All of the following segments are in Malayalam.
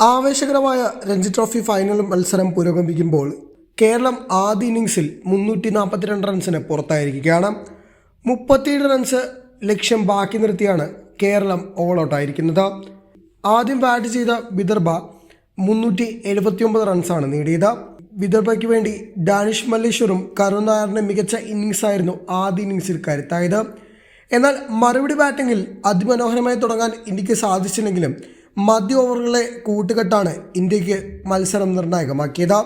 ആവേശകരമായ രഞ്ജി ട്രോഫി ഫൈനൽ മത്സരം പുരോഗമിക്കുമ്പോൾ കേരളം ആദ്യ ഇന്നിങ്സിൽ മുന്നൂറ്റി നാൽപ്പത്തിരണ്ട് റൺസിന് പുറത്തായിരിക്കുകയാണ്. മുപ്പത്തിയേഴ് റൺസ് ലക്ഷ്യം ബാക്കി നിർത്തിയാണ് കേരളം ഓൾ ഔട്ടായിരിക്കുന്നത് ആദ്യം ബാറ്റ് ചെയ്ത വിദർഭ മുന്നൂറ്റി എഴുപത്തിയൊമ്പത് റൺസാണ് നേടിയത്. വിദർഭയ്ക്ക് വേണ്ടി ഡാനിഷ് മല്ലേശ്വറും കരുൺ നായറിന്റെ മികച്ച ഇന്നിങ്സ് ആയിരുന്നു ആദ്യ ഇന്നിങ്സിൽ കരുത്തായത്. എന്നാൽ മറുപടി ബാറ്റിങ്ങിൽ അതിമനോഹരമായി തുടങ്ങാൻ ഇന്ത്യയ്ക്ക് സാധിച്ചില്ലെങ്കിലും മധ്യ ഓവറുകളെ കൂട്ടുകെട്ടാണ് ഇന്ത്യയ്ക്ക് മത്സരം നിർണായകമാക്കിയത്.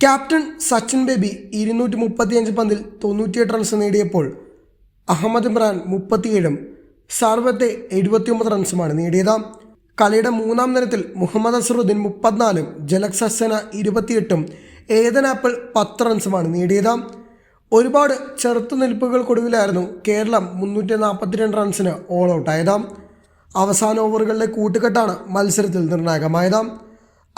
ക്യാപ്റ്റൻ സച്ചിൻ ബേബി ഇരുന്നൂറ്റി മുപ്പത്തിയഞ്ച് പന്തിൽ തൊണ്ണൂറ്റിയെട്ട് റൺസ് നേടിയപ്പോൾ അഹമ്മദ് ഇമ്രാൻ മുപ്പത്തിയേഴും സർവത്തെ എഴുപത്തിയൊമ്പത് റൺസുമാണ് നേടിയത്. കളിയുടെ മൂന്നാം നിരത്തിൽ മുഹമ്മദ് അസറുദ്ദീൻ മുപ്പത്തിനാലും ജലക് സസന ഇരുപത്തിയെട്ടും ഏതൻ ആപ്പിൾ പത്ത് റൺസുമാണ് നേടിയത്. ഒരുപാട് ചെറുത്തുനിൽപ്പുകൾക്കൊടുവിലായിരുന്നു കേരളം മുന്നൂറ്റി നാൽപ്പത്തിരണ്ട് റൺസിന് ഓൾ ഔട്ടായത് അവസാന ഓവറുകളിലെ കൂട്ടുകെട്ടാണ് മത്സരത്തിൽ നിർണായകമായത്.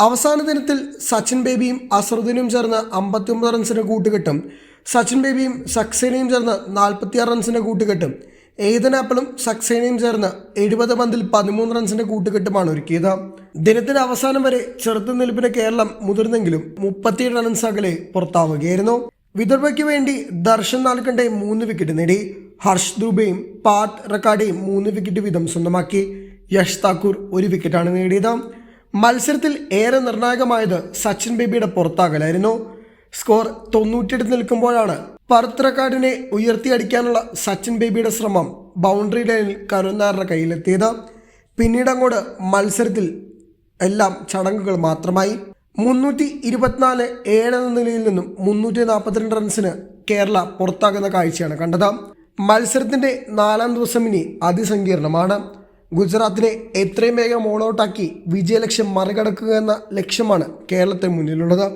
അവസാന ദിനത്തിൽ സച്ചിൻ ബേബിയും അസറുദ്ദീനും ചേർന്ന് അമ്പത്തിയൊമ്പത് റൺസിന് കൂട്ടുകെട്ടും സച്ചിൻ ബേബിയും സക്സേനയും ചേർന്ന് നാൽപ്പത്തിയാറ് റൺസിന് കൂട്ടുകെട്ടും ഏതൻ ആപ്പിളും സക്സേനയും ചേർന്ന് എഴുപത് പന്തിൽ പതിമൂന്ന് റൺസിന്റെ കൂട്ടുകെട്ടുമാണ് ഒരുക്കിയത്. ദിനത്തിന്റെ അവസാനം വരെ ചെറുത്തുനിൽപ്പിന് കേരളം മുതിർന്നെങ്കിലും മുപ്പത്തിയേഴ് റൺസ് അകലെ പുറത്താവുകയായിരുന്നു. വിദർഭയ്ക്ക് വേണ്ടി ദർശൻ നാൽക്കണ്ടെ മൂന്ന് വിക്കറ്റ് നേടി. ഹർഷ് ദുബെയും പാട്ട് റക്കാഡയും മൂന്ന് വിക്കറ്റ് വീതം സ്വന്തമാക്കി. യഷ് താക്കൂർ ഒരു വിക്കറ്റാണ് നേടിയത്. മത്സരത്തിൽ ഏറെ നിർണായകമായത് സച്ചിൻ ബേബിയുടെ പുറത്താകലായിരുന്നു. സ്കോർ തൊണ്ണൂറ്റിയെട്ട് നിൽക്കുമ്പോഴാണ് പർത്ത് റെക്കാർഡിനെ ഉയർത്തിയടിക്കാനുള്ള സച്ചിൻ ബേബിയുടെ ശ്രമം ബൗണ്ടറി ലൈനിൽ കരുന്നാറിന്റെ കയ്യിലെത്തിയത്. പിന്നീട് അങ്ങോട്ട് മത്സരത്തിൽ എല്ലാം ചടങ്ങുകൾ മാത്രമായി. മുന്നൂറ്റി ഇരുപത്തിനാല് ഏഴ് എന്ന നിലയിൽ നിന്നും മുന്നൂറ്റി നാൽപ്പത്തിരണ്ട് റൺസിന് കേരള പുറത്താകുന്ന കാഴ്ചയാണ് കണ്ടത്. മത്സരത്തിന്റെ നാലാം ദിവസം ഇനി അതിസങ്കീർണമാണ്. ഗുജറാത്തിനെ എത്രയും വേഗം ഓൾ ഔട്ടാക്കി വിജയലക്ഷ്യം മറികടക്കുക എന്ന ലക്ഷ്യമാണ് കേരളത്തെ മുന്നിലുള്ളത്.